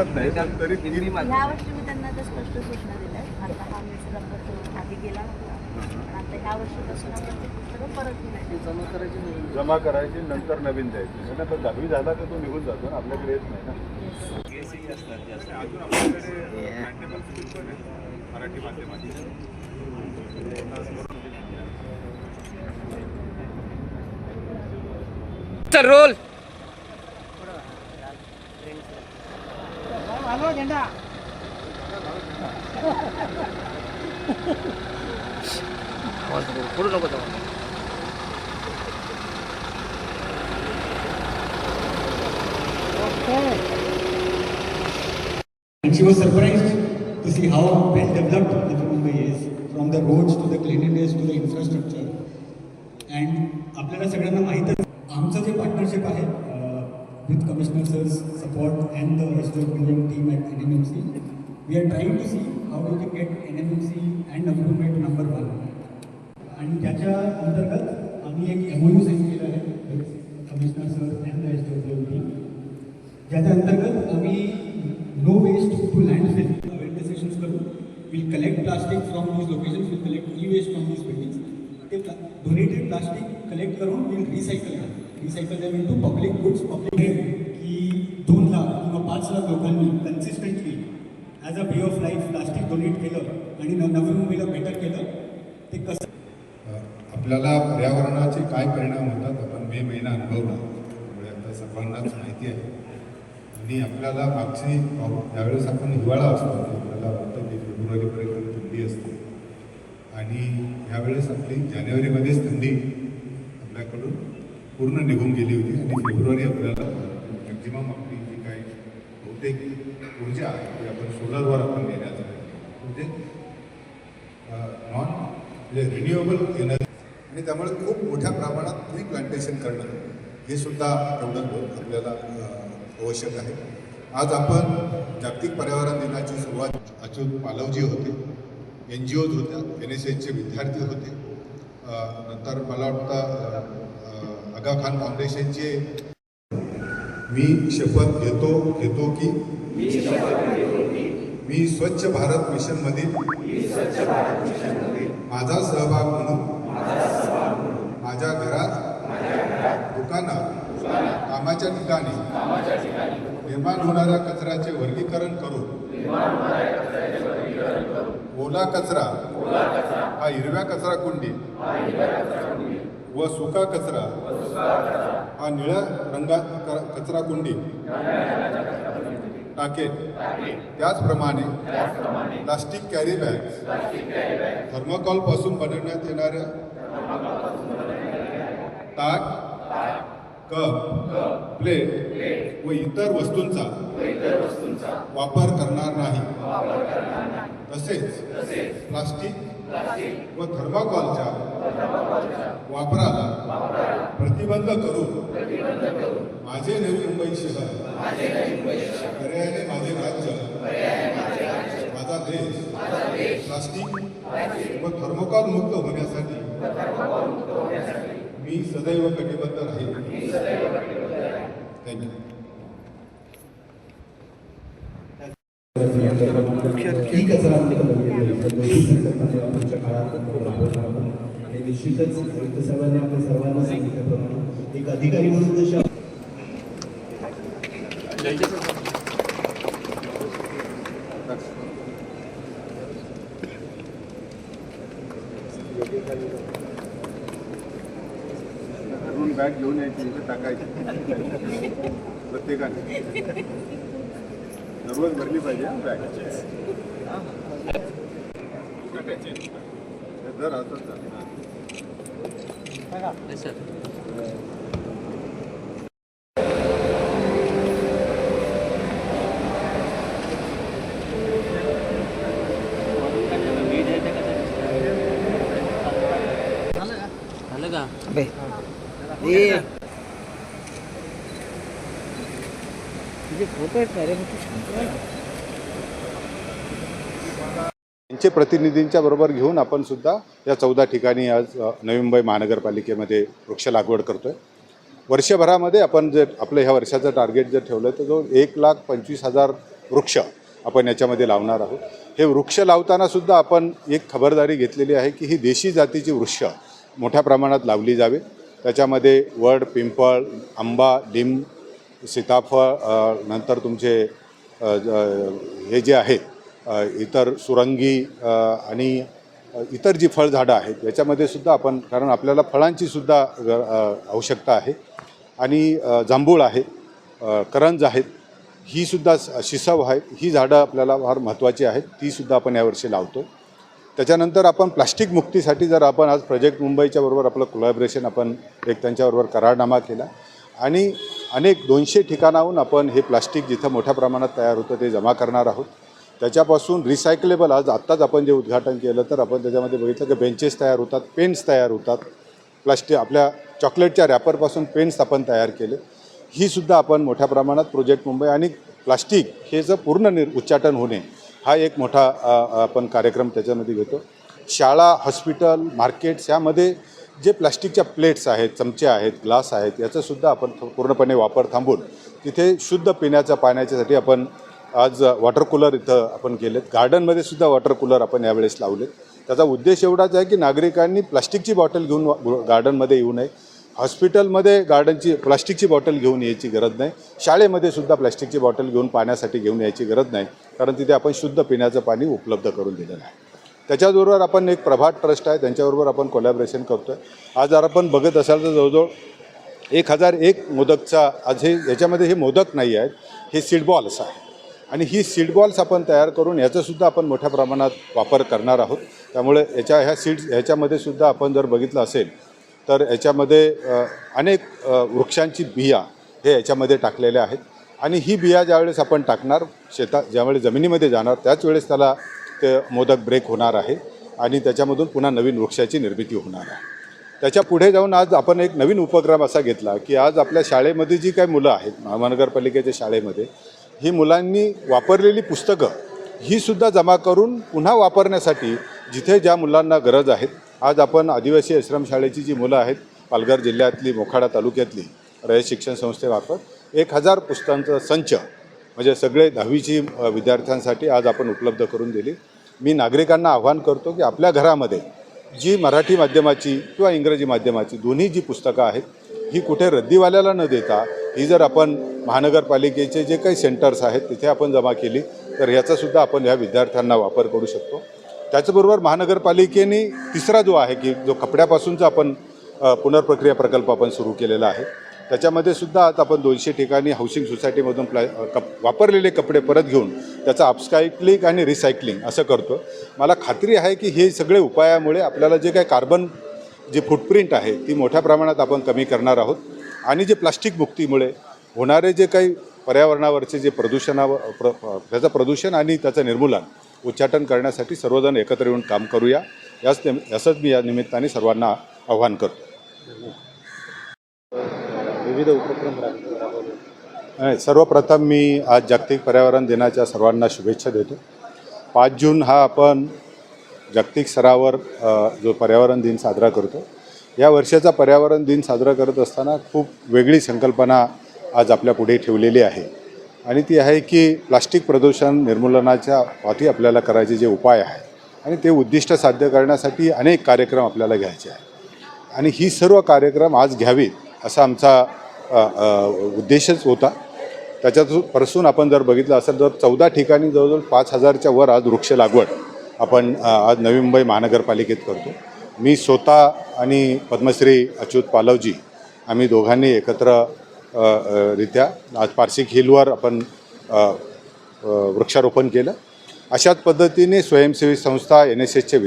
वाटत नाही पण तरी तीन मी त्यांना त्या स्पष्ट सूचना दिल्या आता हा तो आधी गेला होता. पण आता ह्या वर्षीपासून आपण ते पुस्तकं परत दिलं जमा करायची नंतर नवीन द्यायची. नाही तर दहावी झाला तर तो निघून जातो ना आपल्याकडे येत नाही ना. अजून आपल्याकडे manual school पण आहे, मराठी माध्यमाची चल रोल पुढे नको जाऊ And she was surprised to see how well developed Little Mumbai is, from the roads to the cleanliness to the infrastructure. And आपल्याला सगळ्यांना माहीतच आमचं जे पार्टनरशिप आहे with Commissioner Sir's support and the rest of building team at NMMC. We are trying to see how we can get NMMC and gate number one. आणि त्याच्या अंतर्गत आम्ही एक एम ओ यू साईन केलं आहे commissioner sir and the S T team ज्याच्या अंतर्गत आम्ही no waste to landfill awareness sessions करू. Will collect plastic from these locations will collect e waste from these buildings ते डोनेटेड प्लास्टिक कलेक्ट करून will recycle करा recycle them to public goods public की दोन लाख किंवा पाच लाख लोकांनी consistently as a way of life plastic donate केलं आणि नवीन मुंबईला बेटर केलं ते कसं आपल्याला पर्यावरणाचे काय परिणाम होतात आपण मे महिना अनुभवला. त्यामुळे आता सर्वांनाच माहिती आहे. आणि आपल्याला मागची ज्यावेळेस आपण हिवाळा असतो आपल्याला वाटतं की फेब्रुवारीपर्यंत थंडी असते. आणि ह्यावेळेस आपली जानेवारीमध्येच थंडी पूर्ण निघून गेली होती आणि फेब्रुवारी आपल्याला मॅक्झिमम आपली जी काही बहुतेक ऊर्जा आहे ती आपण सोलरवर आपण देण्याचा म्हणजे नॉन म्हणजे रिन्युएबल एनर्जी आणि त्यामुळे खूप मोठ्या प्रमाणात ट्री प्लांटेशन करणं हे सुद्धा एवढं आपल्याला आवश्यक आहे. आज आपण जागतिक पर्यावरण दिनाची सुरुवात अच्युत पालवजी होते एन जी ओज होत्या एन एस एसचे विद्यार्थी होते. नंतर मला वाटतं आगा खान फाउंडेशनचे. मी शपथ घेतो घेतो की? मी स्वच्छ भारत मिशनमधील माझा सहभाग म्हणून. माझ्या घरात. दुकानात. कामाच्या ठिकाणी. निर्माण होणाऱ्या कचऱ्याचे वर्गीकरण करून. ओला कचरा. हा हिरव्या कचरा कुंडी व सुका कचरा. हा निळ्या रंगात कचरा कुंडी. टाकेल त्याचप्रमाणे प्लास्टिक कॅरी बॅग थर्मोकॉलपासून बनवण्यात येणाऱ्या ताक कप प्लेट व इतर वस्तूंचा वापर करणार नाही. तसेच प्लास्टिक व थर्माकॉलच्या वापराला प्रतिबंध करून माझे नवी मुंबई शहर पर्यायाने माझे राज्य माझा देश प्लास्टिक व थर्मोकॉल मुक्त होण्यासाठी मी सदैव कटिबद्ध राहील थँक्यू ही कचरा पुढच्या काळात राबवणार आणि निश्चितच आयुक्त साहेबांनी आपल्या सर्वांना सांगितल्याप्रमाणे एक अधिकारी म्हणून जशी बॅग घेऊन यायची टाकायची. प्रत्येकाने. दररोज भरली पाहिजे बॅग. अबे तुझे फोटो आहेत का रे तू सांगतो त्यांचे प्रतिनिधींच्या बरोबर घेऊन आपण सुद्धा या चौदा ठिकाणी आज नवी मुंबई महानगरपालिकेमध्ये वृक्ष लागवड करतोय. वर्षभरामध्ये आपण जर आपलं ह्या वर्षाचं टार्गेट जर ठेवलं तर जो एक लाख पंचवीस हजार वृक्ष आपण याच्यामध्ये लावणार आहोत. हे वृक्ष लावताना सुद्धा आपण एक खबरदारी घेतलेली आहे की ही देशी जातीची वृक्ष मोठ्या प्रमाणात लावली जावे. त्याच्यामध्ये वड पिंपळ आंबा लिंब सीताफळ नंतर तुमचे हे जे आहेत इतर सुरंगी आणि इतर जी फळझाडं आहेत याच्यामध्ये सुद्धा आपण कारण आपल्याला फळांची सुद्धा आवश्यकता आहे. आणि जांभूळ आहे करंज आहेत ही सुद्धा शिसव आहे ही झाडं आपल्याला फार महत्त्वाची आहेत ती सुद्धा आपण यावर्षी लावतो. त्याच्यानंतर आपण प्लास्टिक मुक्तीसाठी जर आपण आज प्रोजेक्ट मुंबईच्या बरोबर आपलं कोलॅबरेशन आपण एक त्यांच्याबरोबर करारनामा केला आणि अनेक दोनशे ठिकाणाहून आपण हे प्लास्टिक जिथं मोठ्या प्रमाणात तयार होतं ते जमा करणार आहोत. त्याच्यापासून रिसायकलेबल आज आत्ताच आपण जे उद्घाटन केलं तर आपण त्याच्यामध्ये बघितलं की बेंचेस तयार होतात पेन्स तयार होतात. प्लास्टिक आपल्या चॉकलेटच्या रॅपरपासून पेन्स आपण तयार केले. ही सुद्धा आपण मोठ्या प्रमाणात प्रोजेक्ट मुंबई आणि प्लास्टिक हे जर पूर्ण निर उच्चाटन होणे हा एक मोठा आपण कार्यक्रम त्याच्यामध्ये घेतो. शाळा हॉस्पिटल मार्केट्स यामध्ये जे प्लास्टिकच्या प्लेट्स आहेत चमचे आहेत ग्लास आहेत याचासुद्धा आपण पूर्णपणे वापर थांबून तिथे शुद्ध पिण्याच्या पाण्याच्यासाठी आपण आज वॉटर कूलर इथं आपण केलेत गार्डनमध्ये सुद्धा वॉटर कूलर आपण यावेळेस लावलेत. त्याचा उद्देश एवढाच आहे की नागरिकांनी प्लास्टिकची बॉटल घेऊन गार्डनमध्ये येऊ नये. हॉस्पिटलमध्ये गार्डनची प्लास्टिकची बॉटल घेऊन यायची गरज नाही. शाळेमध्ये सुद्धा प्लास्टिकची बॉटल घेऊन पाण्यासाठी घेऊन यायची गरज नाही. कारण तिथे आपण शुद्ध पिण्याचं पाणी उपलब्ध करून दिलेलं आहे. त्याच्याचबरोबर आपण एक प्रभात ट्रस्ट आहे. त्यांच्याबरोबर आपण कोलॅबरेशन करतो आहे आज जर आपण बघत असाल तर जवळजवळ एक हजार एक मोदकचा आज हे याच्यामध्ये हे मोदक नाही आहेत. हे सीड असं आहे आणि ही सीड बॉल्स आपण तयार करून याचासुद्धा आपण मोठ्या प्रमाणात वापर करणार आहोत. त्यामुळे याच्या ह्या सीड्स ह्याच्यामध्ये सुद्धा आपण जर बघितलं असेल तर याच्यामध्ये अनेक वृक्षांची बिया हे याच्यामध्ये टाकलेल्या आहेत. आणि ही बिया ज्यावेळेस आपण टाकणार शेतात ज्यावेळेस जमिनीमध्ये जाणार त्याच वेळेस त्याला ते मोदक ब्रेक होणार आहे आणि त्याच्यामधून पुन्हा नवीन वृक्षाची निर्मिती होणार आहे. त्याच्या पुढे जाऊन आज आपण एक नवीन उपक्रम असा घेतला की आज आपल्या शाळेमध्ये जी काही मुलं आहेत महानगरपालिकेच्या शाळेमध्ये ही मुलांनी वापरलेली पुस्तकं ही सुद्धा जमा करून पुन्हा वापरण्यासाठी जिथे ज्या मुलांना गरज आहेत. आज आपण आदिवासी आश्रमशाळेची जी मुलं आहेत पालघर जिल्ह्यातली मोखाडा तालुक्यातली रयत शिक्षण संस्थेमार्फत एक हजार पुस्तकांचा संच म्हणजे सगळे दहावीची विद्यार्थ्यांसाठी आज आपण उपलब्ध करून दिली. मी नागरिकांना आव्हान करतो की आपल्या घरामध्ये जी मराठी माध्यमाची किंवा इंग्रजी माध्यमाची दोन्ही जी पुस्तकं आहेत ही कुठे रद्दीवाल्याला न देता ही जर आपण महानगरपालिकेचे जे काही सेंटर्स आहेत तिथे आपण जमा केली तर ह्याचासुद्धा आपण ह्या विद्यार्थ्यांना वापर करू शकतो. त्याचबरोबर महानगरपालिकेने तिसरा जो आहे की जो कपड्यापासूनचा आपण पुनर्प्रक्रिया प्रकल्प आपण सुरू केलेला आहे त्याच्यामध्ये सुद्धा आता आपण दोनशे ठिकाणी हाऊसिंग सोसायटीमधून प्ला कप वापरलेले कपडे परत घेऊन त्याचं अपस्कायक्लिंग आणि रिसायक्लिंग असं करतो मला खात्री आहे की हे सगळे उपायामुळे आपल्याला जे काही कार्बन जी फुटप्रिंट आहे ती मोठ्या प्रमाणात आपण कमी करणार आहोत. आणि जे प्लास्टिक मुक्तीमुळे होणारे जे काही पर्यावरणावरचे जे प्रदूषणावर प्र त्याचं प्रदूषण आणि त्याचं निर्मूलन उच्चाटन करण्यासाठी सर्वजण एकत्र येऊन काम करूया. याच निम याचंच मी या निमित्ताने सर्वांना आव्हान करतो. विविध उपक्रम सर्वप्रथम मी आज जागतिक पर्यावरण दिनाच्या सर्वांना शुभेच्छा देतो. पाच जून हा आपण जागतिक स्तरावर जो पर्यावरण दिन साजरा करतो या वर्षाचा पर्यावरण दिन साजरा करत असताना खूप वेगळी संकल्पना आज आपल्या पुढे ठेवलेली आहे. आणि ती आहे की प्लास्टिक प्रदूषण निर्मूलनाच्या पाठी आपल्याला करायचे जे उपाय आहे आणि ते उद्दिष्ट साध्य करण्यासाठी अनेक कार्यक्रम आपल्याला घ्यायचे आहेत. आणि ही सर्व कार्यक्रम आज घ्यावीत असा आमचा उद्देशच होता. त्याच्यापासून आपण जर बघितलं असेल तर चौदा ठिकाणी जवळजवळ पाच हजारच्या वर आज वृक्ष लागवड आपण आज नवी मुंबई महानगरपालिकेत करतो. मी स्वतः आणि पद्मश्री अच्युत पालवजी आम्ही दोघांनी एकत्र रित्या आज पारसिक हिलवर आपण वृक्षारोपण केलं. अशाच पद्धतीने स्वयंसेवी संस्था एन एस एसचे